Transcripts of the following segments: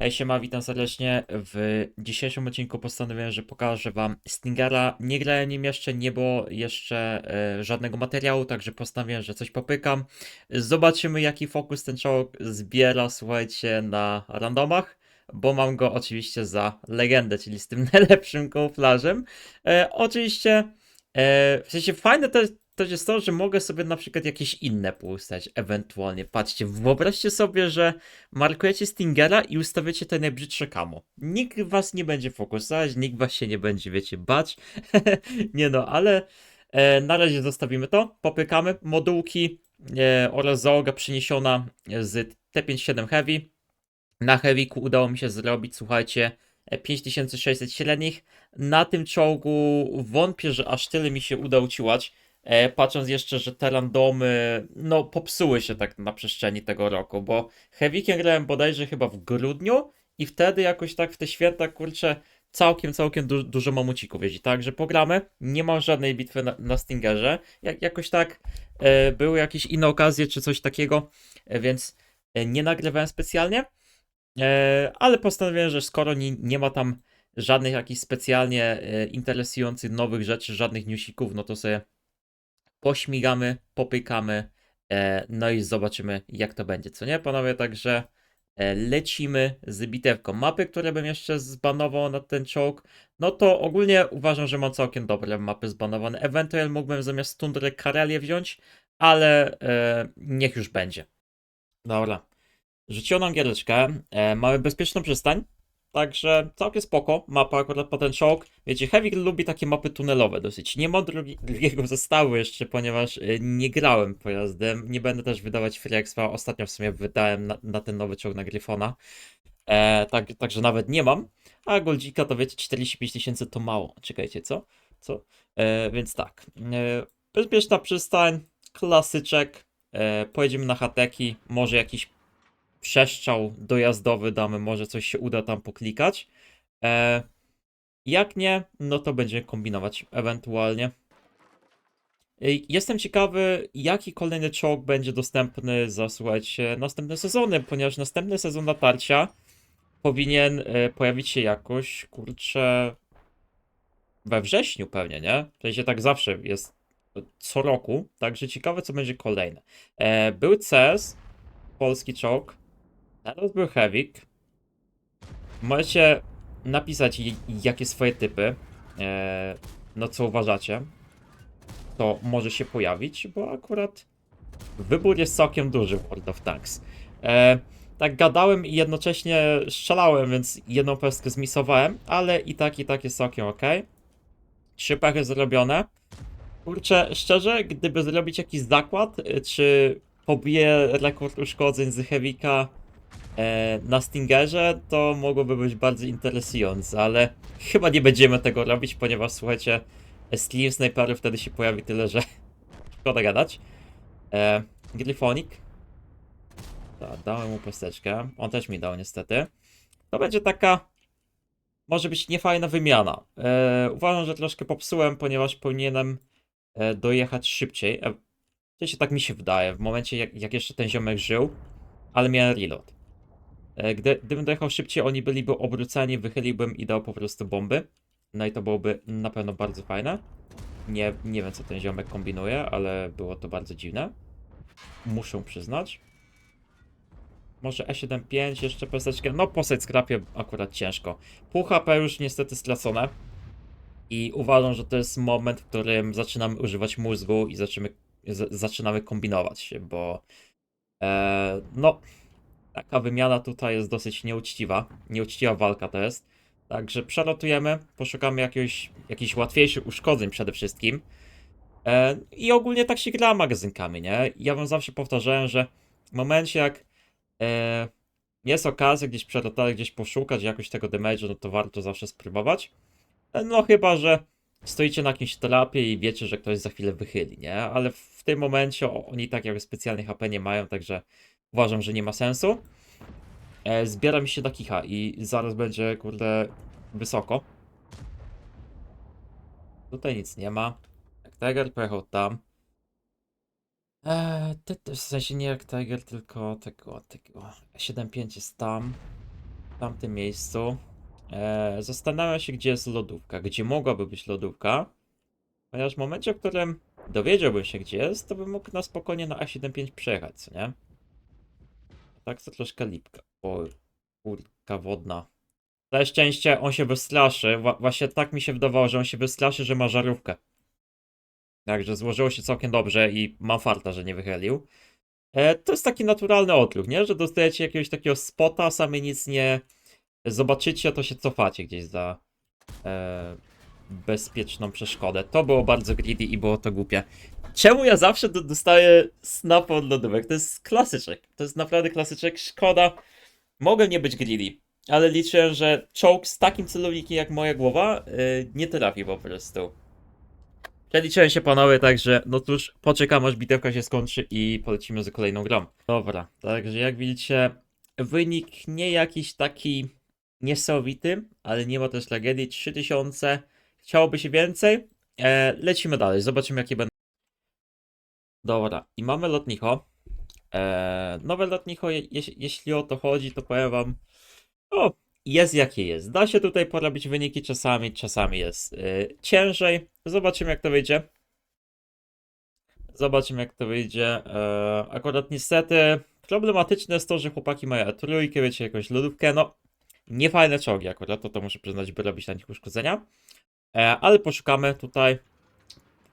Hej siema, witam serdecznie. W dzisiejszym odcinku postanowiłem, że pokażę wam Stingera. Nie grałem nim jeszcze, nie było jeszcze e, żadnego materiału, także postanowiłem, że coś popykam. Zobaczymy jaki fokus ten czołg zbiera, słuchajcie, na randomach, bo mam go oczywiście za legendę, czyli z tym najlepszym kamuflażem. E, oczywiście, e, w sensie fajne to, to jest to, że mogę sobie na przykład jakieś inne poustać, ewentualnie. Patrzcie, wyobraźcie sobie, że markujecie Stingera i ustawiacie te najbrzydsze kamo. Nikt was nie będzie fokusować, nikt was się nie będzie, wiecie, bać. nie no, ale e, na razie zostawimy to. Popykamy modułki e, oraz załoga przeniesiona z T57 Heavy. Na Heavyku udało mi się zrobić, słuchajcie, e, 5600 średnich. Na tym czołgu wątpię, że aż tyle mi się uda uciłać. E, patrząc jeszcze, że te randomy, no, popsuły się tak na przestrzeni tego roku, bo Heavykiem grałem bodajże chyba w grudniu i wtedy jakoś tak w te święta, kurczę, całkiem, całkiem du dużo mamucików jeździ, także pogramy, nie ma żadnej bitwy na, na Stingerze, Jak, jakoś tak e, były jakieś inne okazje czy coś takiego, e, więc e, nie nagrywałem specjalnie, e, ale postanowiłem, że skoro nie, nie ma tam żadnych jakichś specjalnie e, interesujących nowych rzeczy, żadnych newsików, no to sobie pośmigamy, popykamy, e, no i zobaczymy, jak to będzie, co nie, panowie? Także e, lecimy z bitewką. Mapy, które bym jeszcze zbanował na ten czołg, no to ogólnie uważam, że mam całkiem dobre mapy zbanowane. Ewentualnie mógłbym zamiast Tundry Karelię wziąć, ale e, niech już będzie. Dobra. Rzuconą giereczkę. E, mamy bezpieczną przystań. Także całkiem spoko. Mapa akurat po ten czołg. Wiecie, Heavy lubi takie mapy tunelowe dosyć. Nie mam drugi, drugiego zestawu jeszcze, ponieważ y, nie grałem pojazdem. Nie będę też wydawać free. Ostatnio w sumie wydałem na, na ten nowy czołg na Gryfona. E, tak, także nawet nie mam. A Goldzika to wiecie, 45 tysięcy to mało. Czekajcie, co? Co? E, więc tak. E, bezpieczna przystań, klasyczek. E, pojedziemy na hateki. Może jakiś przeszczał dojazdowy damy, może coś się uda tam poklikać. E, jak nie, no to będziemy kombinować ewentualnie. Jestem ciekawy, jaki kolejny czołg będzie dostępny za, słuchajcie, następne sezony, ponieważ następny sezon natarcia powinien e, pojawić się jakoś, kurczę, we wrześniu pewnie, nie? W sensie tak zawsze jest co roku, także ciekawe, co będzie kolejne. E, był CS, polski czołg, teraz był Hevik. Możecie napisać, jakie swoje typy, e, no co uważacie, to może się pojawić, bo akurat wybór jest całkiem duży w World of Tanks. E, tak gadałem i jednocześnie strzelałem, więc jedną pestkę zmisowałem, ale i tak, i tak jest całkiem ok. Trzy pechy zrobione. Kurczę, szczerze, gdyby zrobić jakiś zakład, y, czy pobiję rekord uszkodzeń z Heavika e, na Stingerze, to mogłoby być bardzo interesujące, ale chyba nie będziemy tego robić, ponieważ słuchajcie, Slim Snipery wtedy się pojawi tyle, że szkoda gadać. E, Gryfonik. Da, dałem mu pesteczkę. On też mi dał niestety. To będzie taka. Może być niefajna wymiana. E, uważam, że troszkę popsułem, ponieważ powinienem e, dojechać szybciej. E, w sensie tak mi się wydaje. W momencie, jak, jak jeszcze ten ziomek żył, ale miałem reload. E, Gdy, gdybym dojechał szybciej, oni byliby obróceni, wychyliłbym i dał po prostu bomby. No i to byłoby na pewno bardzo fajne. Nie, nie wiem, co ten ziomek kombinuje, ale było to bardzo dziwne. Muszę przyznać. Może E75, jeszcze peseczkę. No, postać skrapie akurat ciężko. Pół HP już niestety stracone. I uważam, że to jest moment, w którym zaczynamy używać mózgu i zaczynamy, zaczynamy kombinować, bo e, no, taka wymiana tutaj jest dosyć nieuczciwa. Nieuczciwa walka to jest. Także przelotujemy, poszukamy jakiegoś, jakichś łatwiejszych uszkodzeń przede wszystkim. E, I ogólnie tak się gra magazynkami, nie? Ja wam zawsze powtarzałem, że w momencie jak e, jest okazja gdzieś przelotować, gdzieś poszukać jakoś tego damage'u, no to warto zawsze spróbować. E, no chyba, że stoicie na jakimś trapie i wiecie, że ktoś za chwilę wychyli, nie? Ale w tym momencie oni tak jak specjalnie HP nie mają, także uważam, że nie ma sensu. E, zbiera mi się do kicha i zaraz będzie, kurde, wysoko. Tutaj nic nie ma. Jak Tiger pojechał tam. Eee, ty, w sensie nie jak Tiger, tylko tego, tego. 7.5 jest tam. w tamtym miejscu. E, zastanawiam się, gdzie jest lodówka, gdzie mogłaby być lodówka. Ponieważ w momencie, w którym dowiedziałbym się, gdzie jest, to bym mógł na spokojnie na A75 przejechać, co nie? Tak to troszkę lipka. O, kurka wodna. Na szczęście on się wystraszy. Wła- właśnie tak mi się wydawało, że on się wystraszy, że ma żarówkę. Także złożyło się całkiem dobrze i mam farta, że nie wychylił. E, to jest taki naturalny odruch, nie? Że dostajecie jakiegoś takiego spota, sami nic nie zobaczycie, to się cofacie gdzieś za e, bezpieczną przeszkodę. To było bardzo greedy i było to głupie. Czemu ja zawsze do, dostaję snapa od lodówek? To jest klasyczek. To jest naprawdę klasyczek. Szkoda. Mogę nie być greedy, ale liczę, że czołg z takim celownikiem jak moja głowa y, nie trafi po prostu. Przeliczyłem się panowie, także no cóż, poczekam aż bitewka się skończy i polecimy z kolejną grą. Dobra, także jak widzicie, wynik nie jakiś taki niesamowity, ale nie ma też tragedii. 3000, chciałoby się więcej. E, lecimy dalej, zobaczymy jakie będą. Dobra, i mamy lotnicho. E, nowe lotnicho, je, jeś- jeśli o to chodzi, to powiem wam, o, jest jakie jest. Da się tutaj porobić wyniki czasami, czasami jest y, ciężej. Zobaczymy jak to wyjdzie. Zobaczymy jak to wyjdzie. E, akurat niestety problematyczne jest to, że chłopaki mają trójkę, wiecie, jakąś lodówkę, no niefajne czołgi akurat, to to muszę przyznać, by robić na nich uszkodzenia. E, ale poszukamy tutaj,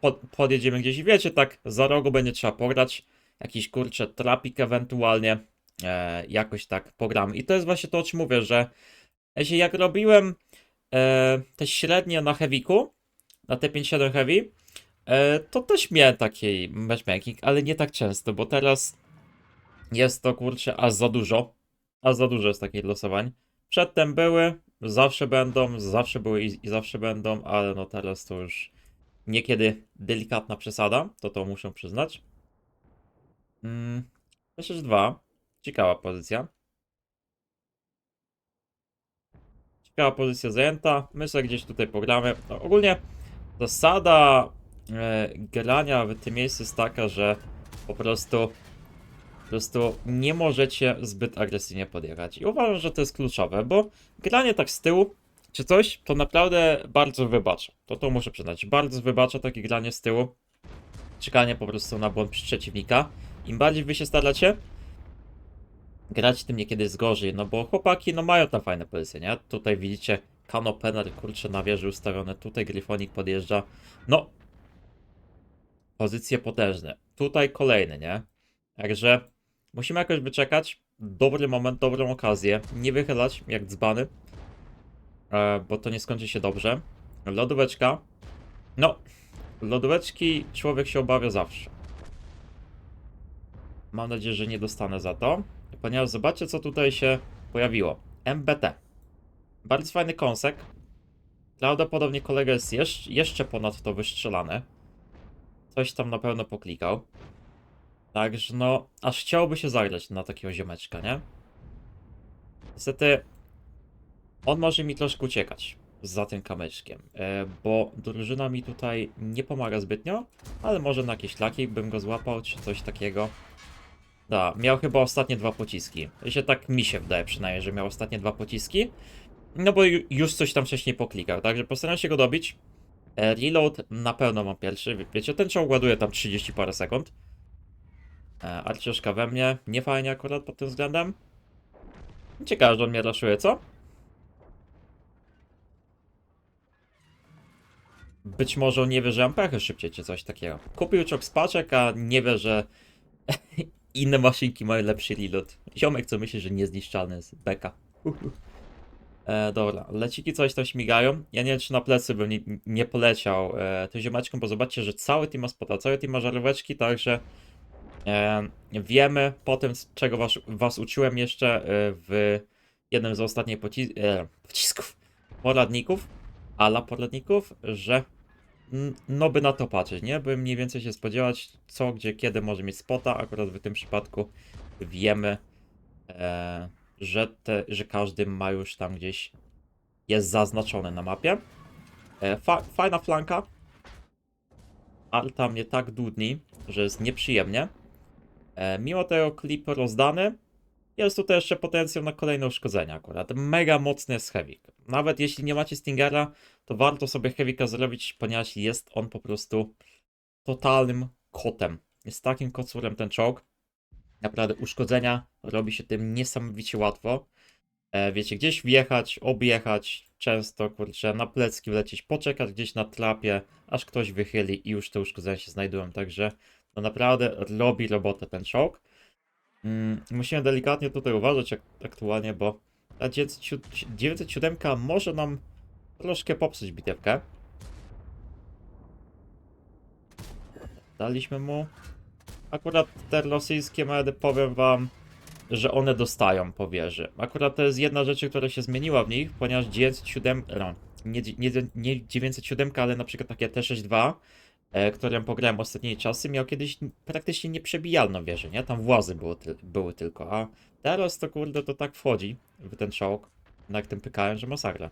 pod, podjedziemy gdzieś i wiecie, tak za rogu będzie trzeba pograć. Jakiś kurczę trapik ewentualnie, e, jakoś tak pogramy. I to jest właśnie to, o czym mówię, że jeśli jak robiłem e, te średnie na Heavyku, na T57 Heavy, e, to też miałem taki matchmaking, ale nie tak często, bo teraz jest to kurczę aż za dużo. Aż za dużo jest takich losowań. Przedtem były, zawsze będą, zawsze były i, i zawsze będą, ale no teraz to już niekiedy delikatna przesada, to to muszę przyznać. Mm, myślę, że dwa. Ciekawa pozycja. Ciekawa pozycja zajęta. My sobie gdzieś tutaj pogramy. No, ogólnie zasada e, grania w tym miejscu jest taka, że po prostu po prostu nie możecie zbyt agresywnie podjechać. I uważam, że to jest kluczowe, bo granie tak z tyłu czy coś, to naprawdę bardzo wybacza. To to muszę przyznać. Bardzo wybacza takie granie z tyłu. Czekanie po prostu na błąd przeciwnika. Im bardziej wy się staracie, grać tym niekiedy jest gorzej, no bo chłopaki no mają tam fajne pozycje, nie? Tutaj widzicie kanopener, kurczę, na wieży ustawione, tutaj Gryfonik podjeżdża, no pozycje potężne, tutaj kolejny, nie? Także musimy jakoś wyczekać, dobry moment, dobrą okazję, nie wychylać jak dzbany, bo to nie skończy się dobrze. Lodóweczka, no, lodóweczki człowiek się obawia zawsze. Mam nadzieję, że nie dostanę za to. Ponieważ zobaczcie, co tutaj się pojawiło. MBT. Bardzo fajny kąsek. Prawdopodobnie kolega jest jeszcze, jeszcze ponadto wystrzelany. Coś tam na pewno poklikał. Także no, aż chciałoby się zagrać na takiego ziomeczka, nie? Niestety, on może mi troszkę uciekać za tym kamyczkiem, e, bo drużyna mi tutaj nie pomaga zbytnio, ale może na jakieś laki bym go złapał, czy coś takiego. Da, miał chyba ostatnie dwa pociski. Się tak mi się wydaje przynajmniej, że miał ostatnie dwa pociski. No bo ju- już coś tam wcześniej poklikał, także postaram się go dobić. E, Reload na pewno mam pierwszy. Wie- Wiecie, ten czołg ładuje tam 30 parę sekund. E, Arciuszka we mnie. Nie fajnie akurat pod tym względem. Ciekawe, że on mnie raszuje, co? Być może on nie wie, że mam pechy szybciej, czy coś takiego. Kupił czołg z paczek, a nie wie, że inne maszynki mają lepszy reload. Ziomek, co myśli, że niezniszczalny jest. Beka. E, dobra, leciki coś tam śmigają. Ja nie wiem, czy na plecy bym nie, nie poleciał e, tym ziomeczkom, bo zobaczcie, że cały team ma spota, cały team ma żaróweczki, także e, wiemy po tym, czego was, was uczyłem jeszcze e, w jednym z ostatnich e, pocisków, poradników, ala poradników, że no by na to patrzeć, nie? By mniej więcej się spodziewać, co, gdzie, kiedy może mieć spota. Akurat w tym przypadku wiemy, e, że, te, że każdy ma już tam gdzieś jest zaznaczony na mapie. E, fa, fajna flanka. Alta mnie tak dudni, że jest nieprzyjemnie. E, mimo tego klip rozdany, jest tutaj jeszcze potencjał na kolejne uszkodzenia akurat. Mega mocny jest Hevik. Nawet jeśli nie macie Stingera, to warto sobie Hevika zrobić, ponieważ jest on po prostu totalnym kotem. Jest takim kocurem ten czołg. Naprawdę uszkodzenia robi się tym niesamowicie łatwo. E, wiecie, gdzieś wjechać, objechać, często kurczę, na plecki wlecieć, poczekać gdzieś na trapie, aż ktoś wychyli i już te uszkodzenia się znajdują. Także no naprawdę robi robotę ten czołg. Mm, musimy delikatnie tutaj uważać ak- aktualnie, bo ta 907 907 może nam troszkę popsuć bitewkę. Daliśmy mu. Akurat te rosyjskie medy, powiem wam, że one dostają po wieży. Akurat to jest jedna rzecz, która się zmieniła w nich, ponieważ 907, no, nie, nie, nie 907, ale na przykład takie T62, e, którym pograłem ostatnie czasy, miał kiedyś praktycznie nieprzebijalną wieżę, nie? Tam włazy było były tylko, a teraz to kurde to tak wchodzi w ten czołg, na tym pykałem, że masakra.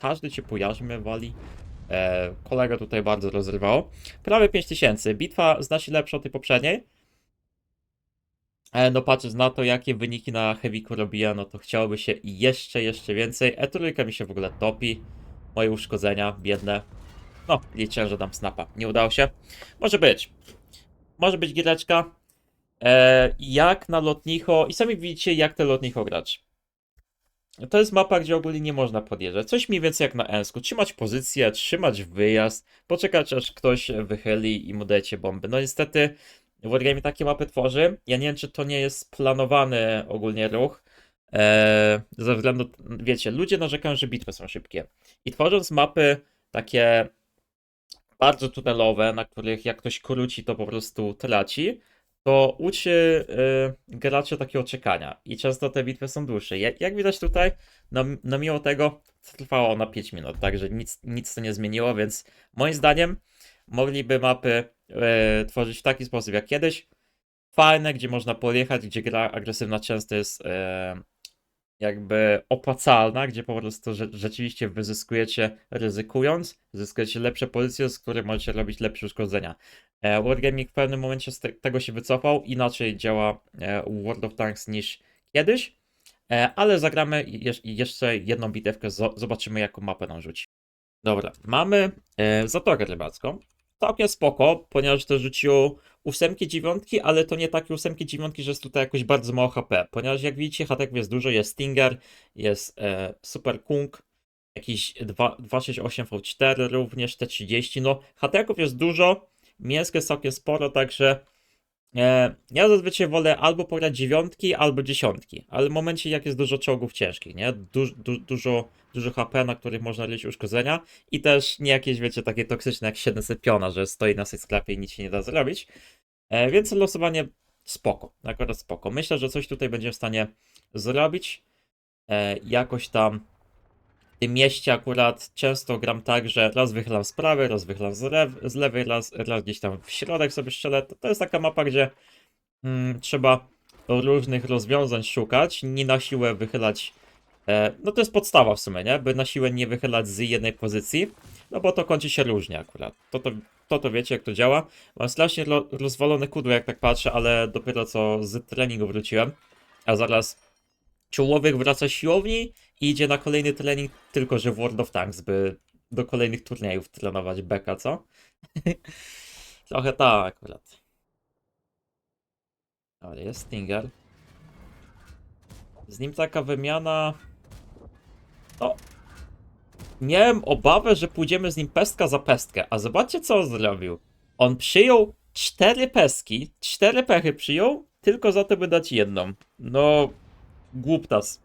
Każdy cię pojarzmie wali. E, kolega tutaj bardzo rozrywał. Prawie 5000. Bitwa znacznie lepsza od tej poprzedniej. E, no patrząc na to, jakie wyniki na Heavyku robiłem, no to chciałoby się jeszcze, jeszcze więcej. E3 mi się w ogóle topi. Moje uszkodzenia, biedne. No, liczę, że dam snapa. Nie udało się. Może być. Może być giereczka. E, jak na lotnicho. I sami widzicie, jak te lotnicho grać. To jest mapa, gdzie ogólnie nie można podjeżdżać. Coś mniej więcej jak na Ensku. Trzymać pozycję, trzymać wyjazd, poczekać aż ktoś wychyli i mu dajecie bomby. No niestety Wargame takie mapy tworzy. Ja nie wiem, czy to nie jest planowany ogólnie ruch. Eee, ze względu, wiecie, ludzie narzekają, że bitwy są szybkie. I tworząc mapy takie bardzo tunelowe, na których jak ktoś króci, to po prostu traci, to uczy y, graczy takiego czekania. I często te bitwy są dłuższe. Jak, jak widać tutaj, no, no mimo tego trwało ona 5 minut, także nic, nic to nie zmieniło, więc moim zdaniem mogliby mapy e, tworzyć w taki sposób jak kiedyś. Fajne, gdzie można pojechać, gdzie gra agresywna często jest e, jakby opłacalna, gdzie po prostu rze- rzeczywiście wyzyskujecie ryzykując, zyskujecie lepsze pozycje, z których możecie robić lepsze uszkodzenia. E, Wargaming w pewnym momencie z te- tego się wycofał, inaczej działa e, World of Tanks niż kiedyś, e, ale zagramy jeszcze jedną bitewkę, zo- zobaczymy jaką mapę nam rzuci. Dobra, mamy e, Zatokę Rybacką. Całkiem spoko, ponieważ to rzuciło ósemki, dziewiątki, ale to nie takie ósemki, dziewiątki, że jest tutaj jakoś bardzo mało HP. Ponieważ jak widzicie, hateków jest dużo, jest Stinger, jest e, Super Kung, jakiś 2, 268 V4 również, T30, no hateków jest dużo, mięsko jest całkiem sporo, także ja zazwyczaj wolę albo pograć dziewiątki, albo dziesiątki, ale w momencie jak jest dużo czołgów ciężkich, nie? Du, du, dużo, dużo HP, na których można robić uszkodzenia i też nie jakieś, wiecie, takie toksyczne jak 700 piona, że stoi na sklepie i nic się nie da zrobić. E, więc losowanie spoko, akurat spoko. Myślę, że coś tutaj będziemy w stanie zrobić. E, jakoś tam mieście akurat często gram tak, że raz wychylam z prawej, raz wychylam z, lew, z lewej, raz, raz gdzieś tam w środek sobie strzelę. To, to jest taka mapa, gdzie mm, trzeba różnych rozwiązań szukać, nie na siłę wychylać. E, no to jest podstawa w sumie, nie? By na siłę nie wychylać z jednej pozycji, no bo to kończy się różnie akurat. To to, to, to wiecie, jak to działa. Mam strasznie ro, rozwalone kudło, jak tak patrzę, ale dopiero co z treningu wróciłem, a zaraz czołowiek wraca siłowni i idzie na kolejny trening, tylko że w World of Tanks, by do kolejnych turniejów trenować beka, co? Trochę tak akurat. Ale jest Stinger. Z nim taka wymiana. No. Miałem obawę, że pójdziemy z nim pestka za pestkę, a zobaczcie co on zrobił. On przyjął cztery peski, cztery pechy przyjął, tylko za to by dać jedną. No, głuptas.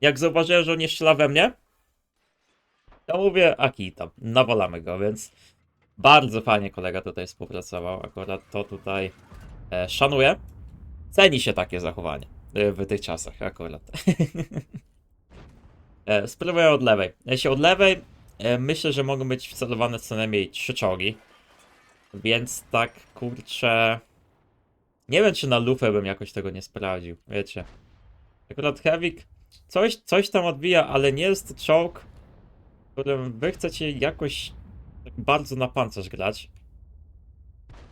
Jak zauważyłem, że on nie strzela we mnie, to mówię, aki tam, nawalamy go, więc bardzo fajnie kolega tutaj współpracował. Akurat to tutaj e, szanuję. Ceni się takie zachowanie e, w tych czasach, akurat. e, spróbuję od lewej. Jeśli od lewej, e, myślę, że mogą być wcelowane co najmniej trzy czołgi. Więc tak, kurczę. Nie wiem, czy na lufę bym jakoś tego nie sprawdził, wiecie. Akurat Hevik coś, coś tam odbija, ale nie jest to czołg, którym wy chcecie jakoś tak bardzo na pancerz grać.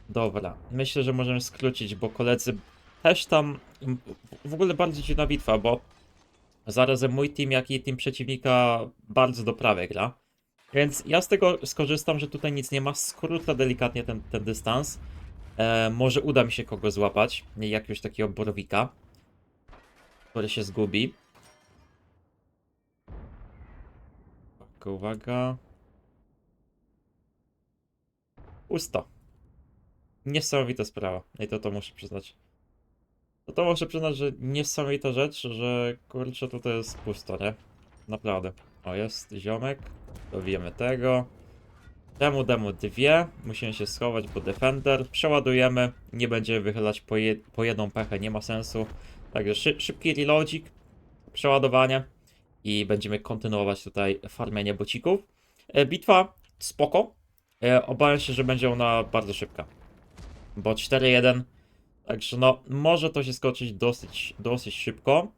Dobra, myślę, że możemy skrócić, bo koledzy też tam w ogóle bardzo dziwna bitwa, bo zarazem mój team, jak i team przeciwnika bardzo do prawej gra. Więc ja z tego skorzystam, że tutaj nic nie ma, skrócę delikatnie ten, ten dystans. E, może uda mi się kogo złapać, jakiegoś takiego borowika, który się zgubi. Uwaga, uwaga. Pusto. Niesamowita sprawa. I to to muszę przyznać. To to muszę przyznać, że niesamowita rzecz, że kurczę tutaj jest pusto, nie? Naprawdę. O, jest ziomek. Dobijemy tego. Demo, demo dwie. Musimy się schować, bo Defender. Przeładujemy. Nie będziemy wychylać po, je, po jedną pechę, nie ma sensu. Także szy, szybki reloadzik. Przeładowanie. I będziemy kontynuować tutaj farmienie bocików. E, bitwa spoko. E, obawiam się, że będzie ona bardzo szybka. Bo 4-1. Także no, może to się skoczyć dosyć, dosyć szybko.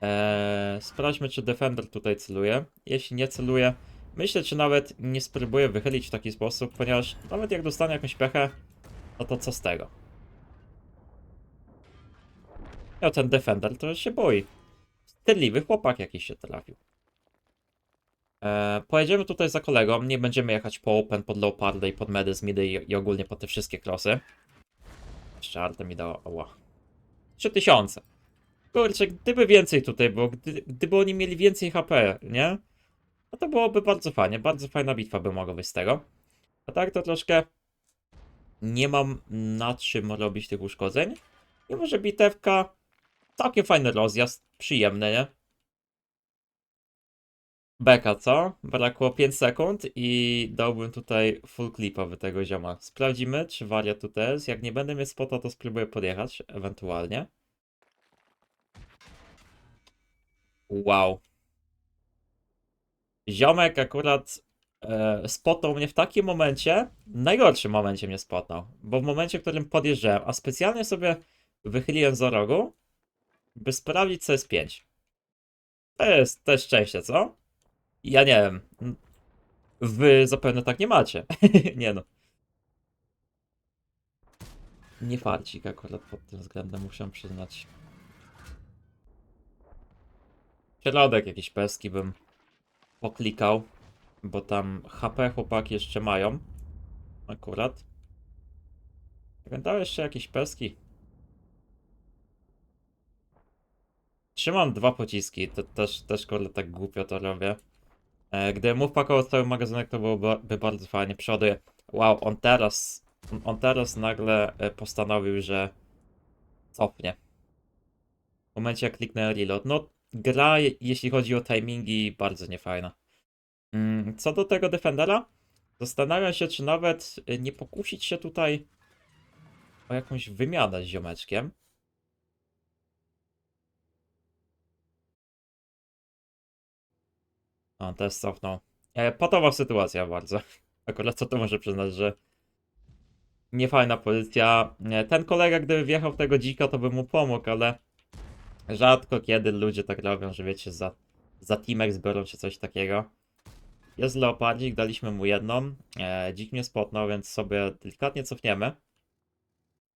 Eee, sprawdźmy, czy Defender tutaj celuje. Jeśli nie celuje, myślę, czy nawet nie spróbuję wychylić w taki sposób, ponieważ nawet jak dostanę jakąś pechę, no to co z tego? No ten Defender to się boi. Wstydliwy chłopak jakiś się trafił. Eee, pojedziemy tutaj za kolegą, nie będziemy jechać po Open, pod Leoparda i pod Medy, z Midy i, i ogólnie po te wszystkie krosy. Jeszcze Arta mi dała, oła. 3000. Kurczę, gdyby więcej tutaj było, gdy, gdyby oni mieli więcej HP, nie? No to byłoby bardzo fajnie, bardzo fajna bitwa by mogła być z tego. A tak to troszkę nie mam na czym robić tych uszkodzeń. Mimo, że bitewka całkiem fajny rozjazd, przyjemny, nie? Beka, co? Brakło 5 sekund i dałbym tutaj full clipowy tego zioma. Sprawdzimy, czy wariat tutaj jest. Jak nie będę mieć spota, to spróbuję podjechać, ewentualnie. Wow. Ziomek akurat e, spotnął mnie w takim momencie, najgorszym momencie mnie spotnął, bo w momencie, w którym podjeżdżałem, a specjalnie sobie wychyliłem za rogu, by sprawdzić co jest 5. To jest też szczęście, co? Ja nie wiem. Wy zapewne tak nie macie. nie no. Nie farcik akurat pod tym względem, muszę przyznać. Środek jakiś peski bym poklikał, bo tam HP chłopaki jeszcze mają. Akurat. Wyglądały jeszcze jakieś peski. Trzymam dwa pociski, to też, też kurde tak głupio to robię. E, Gdybym mu wpakował cały magazynek, to byłoby bardzo fajnie. Przoduję. Wow, on teraz, on- on teraz nagle e, postanowił, że cofnie. W momencie jak kliknę reload. No, gra, je- jeśli chodzi o timingi, bardzo niefajna. Mm, Co do tego Defendera, zastanawiam się, czy nawet y, nie pokusić się tutaj o jakąś wymianę z ziomeczkiem. O, też cofnął. E, patowa sytuacja bardzo. Akurat co to muszę przyznać, że niefajna pozycja. E, Ten kolega, gdyby wjechał w tego dzika, to by mu pomógł, ale rzadko kiedy ludzie tak robią, że wiecie, za, za teamek zbiorą czy coś takiego. Jest leopardzik, daliśmy mu jedną. E, dzik mnie spotnął, więc sobie delikatnie cofniemy.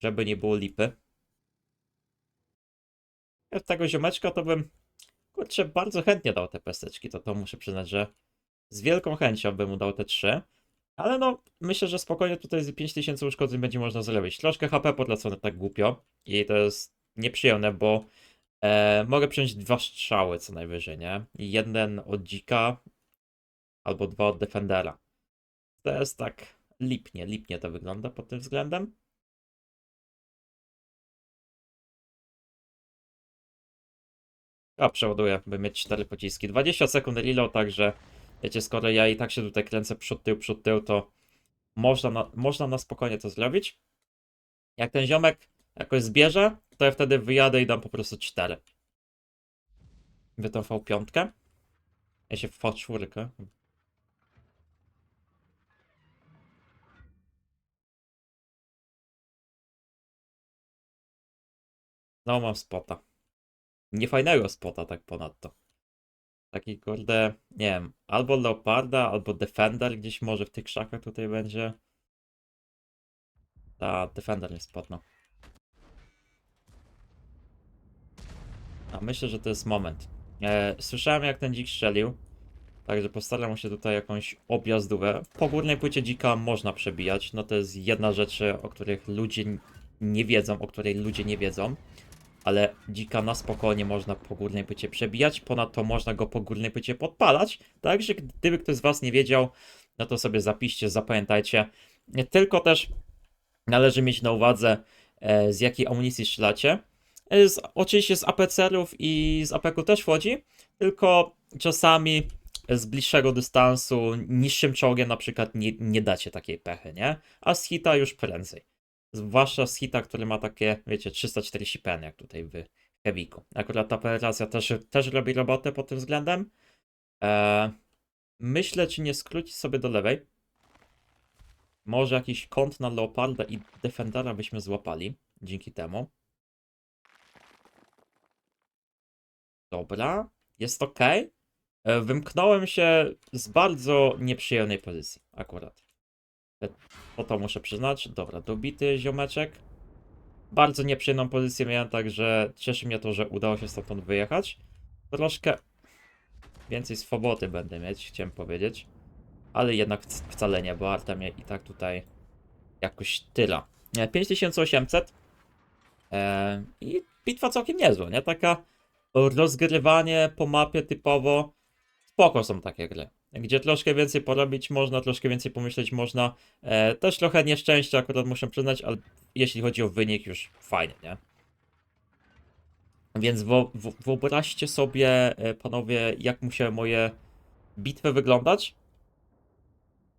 Żeby nie było lipy. Ja tego ziomeczka to bym kurczę bardzo chętnie dał te pesteczki, to to muszę przyznać, że z wielką chęcią bym mu dał te trzy. Ale no, myślę, że spokojnie tutaj z 5000 uszkodzeń będzie można zrobić. Troszkę HP potracone tak głupio i to jest nieprzyjemne, bo e, mogę przyjąć dwa strzały co najwyżej, nie? Jeden od dzika albo dwa od defendera. To jest tak lipnie, lipnie to wygląda pod tym względem. A, przeładuję, by mieć 4 pociski. 20 sekund reload, także wiecie, skoro ja i tak się tutaj kręcę przód, tył, przód, tył, to można na, można na spokojnie to zrobić. Jak ten ziomek jakoś zbierze, to ja wtedy wyjadę i dam po prostu 4. Wy tą V5. Ja się w V4. No, mam spota. Niefajnego spota, tak ponadto. Taki kurde, nie wiem, albo Leoparda, albo Defender gdzieś może w tych krzakach tutaj będzie. Ta Defender nie spotnął. A myślę, że to jest moment. E, słyszałem jak ten dzik strzelił. Także postaram się tutaj jakąś objazdówę. Po górnej płycie dzika można przebijać. No to jest jedna rzecz, o których ludzie nie wiedzą, o której ludzie nie wiedzą. Ale dzika na spokojnie można po górnej płycie przebijać. Ponadto można go po górnej płycie podpalać. Także gdyby ktoś z Was nie wiedział, no to sobie zapiszcie, zapamiętajcie. Tylko też należy mieć na uwadze, e, z jakiej amunicji strzelacie. E, Z, oczywiście z APCR-ów i z APK też wchodzi, tylko czasami z bliższego dystansu niższym czołgiem na przykład nie, nie dacie takiej pechy, nie? A z hita już prędzej. Zwłaszcza z hita, który ma takie, wiecie, 340 pen, jak tutaj w Heavyku. Akurat ta penetracja też, też robi robotę pod tym względem. E, myślę, czy nie skrócić sobie do lewej. Może jakiś kąt na Leoparda i Defendera byśmy złapali dzięki temu. Dobra, jest ok. E, Wymknąłem się z bardzo nieprzyjemnej pozycji, akurat. To to muszę przyznać. Dobra, dobity ziomeczek. Bardzo nieprzyjemną pozycję miałem, także cieszy mnie to, że udało się stamtąd wyjechać. Troszkę więcej swobody będę mieć, chciałem powiedzieć. Ale jednak wc- wcale nie, bo Arta mnie i tak tutaj jakoś tyla. E, 5800. E, I bitwa całkiem niezła, nie? Taka rozgrywanie po mapie typowo. Spoko są takie gry. Gdzie troszkę więcej porobić można, troszkę więcej pomyśleć można. E, też trochę nieszczęścia akurat muszę przyznać, ale jeśli chodzi o wynik już fajnie, nie? Więc wo, wo, wyobraźcie sobie, e, panowie, jak musiały moje bitwy wyglądać.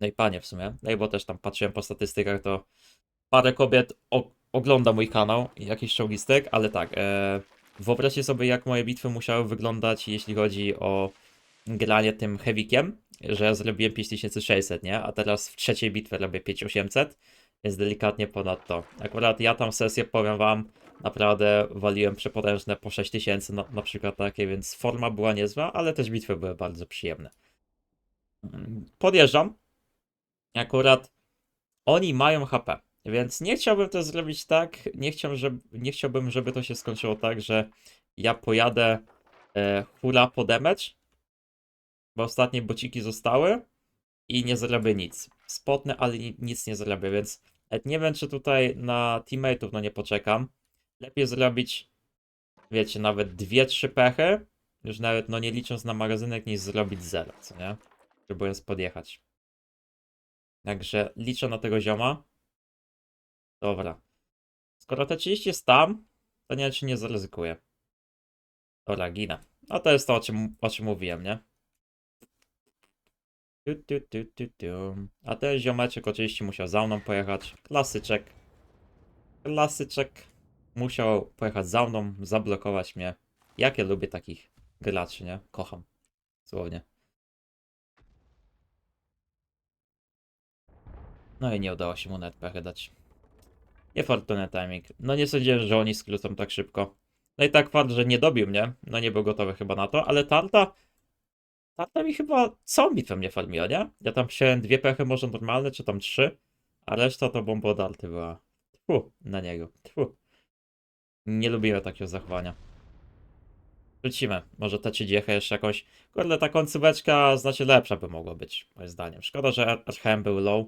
No i panie w sumie, no i bo też tam patrzyłem po statystykach, to parę kobiet o, ogląda mój kanał jakiś czołgistek, ale tak, e, wyobraźcie sobie jak moje bitwy musiały wyglądać, jeśli chodzi o granie tym heavykiem, że ja zrobiłem 5600, nie? A teraz w trzeciej bitwie robię 5800, więc delikatnie ponad to. Akurat ja tam sesję, powiem wam, naprawdę waliłem przepotężne po 6000 na, na przykład takie, więc forma była niezła, ale też bitwy były bardzo przyjemne. Podjeżdżam. Akurat oni mają HP, więc nie chciałbym to zrobić tak, nie, chciał, żeby, nie chciałbym, żeby to się skończyło tak, że ja pojadę e, po damage, bo ostatnie bociki zostały i nie zrobię nic. Spotnę, ale ni- nic nie zrobię, więc nie wiem, czy tutaj na teammateów no nie poczekam. Lepiej zrobić, wiecie, nawet dwie, trzy pechy, już nawet no nie licząc na magazynek, niż zrobić zero, co nie? Próbując podjechać. Także liczę na tego zioma. Dobra. Skoro te 30 jest tam, to nie czy nie zaryzykuję. Dobra, ginę. No to jest to, o czym, o czym mówiłem, nie? Tu, tu, tu, tu, tu. A ten ziomeczek oczywiście musiał za mną pojechać. Klasyczek. Klasyczek. Musiał pojechać za mną, zablokować mnie. Jak ja lubię takich graczy, nie? Kocham. Słownie. No i nie udało się mu nawet dać. Niefortunny timing. No nie sądziłem, że oni skrócą tak szybko. No i tak fakt, że nie dobił mnie. No nie był gotowy chyba na to, ale Tarta... Tarta mi chyba całą bitwę mnie farmiła, nie? Ja tam wziąłem dwie pechy może normalne, czy tam trzy, a reszta to bomba od Arty była. Tfu, na niego. Tfu. Nie lubiłem takiego zachowania. Wrócimy. Może ta ciedziecha jeszcze jakąś... Kurde, ta końcóweczka znacznie lepsza by mogła być, moim zdaniem. Szkoda, że Archeem był low.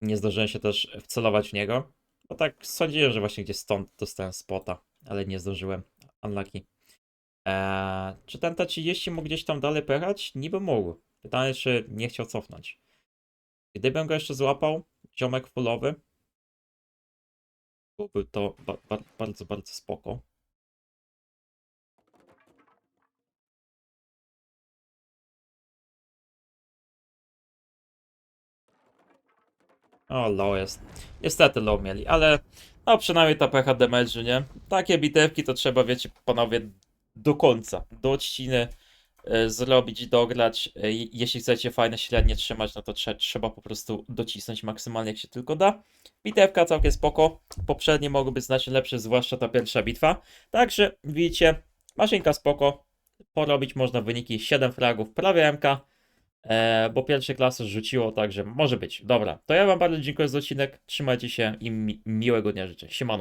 Nie zdążyłem się też wcelować w niego. Bo tak sądziłem, że właśnie gdzieś stąd dostałem spota, ale nie zdążyłem. Unlucky. Eee, czy ten T30 mógł gdzieś tam dalej pojechać? Niby mógł. Pytanie, czy nie chciał cofnąć. Gdybym go jeszcze złapał, ziomek polowy, byłby to ba ba bardzo, bardzo spoko. O, low jest. Niestety low mieli, ale no przynajmniej ta pecha damage'u, nie? Takie bitewki to trzeba, wiecie, panowie, do końca, do odciny e, zrobić dograć. E, jeśli chcecie fajne średnie trzymać, no to trze trzeba po prostu docisnąć maksymalnie jak się tylko da. Bitewka całkiem spoko. Poprzednie mogły być znacznie lepsze, zwłaszcza ta pierwsza bitwa. Także widzicie, maszynka spoko. Porobić można wyniki 7 fragów, prawie MK. E, bo pierwsze klasy rzuciło, także może być. Dobra, to ja wam bardzo dziękuję za odcinek. Trzymajcie się i mi miłego dnia życzę. Siemano.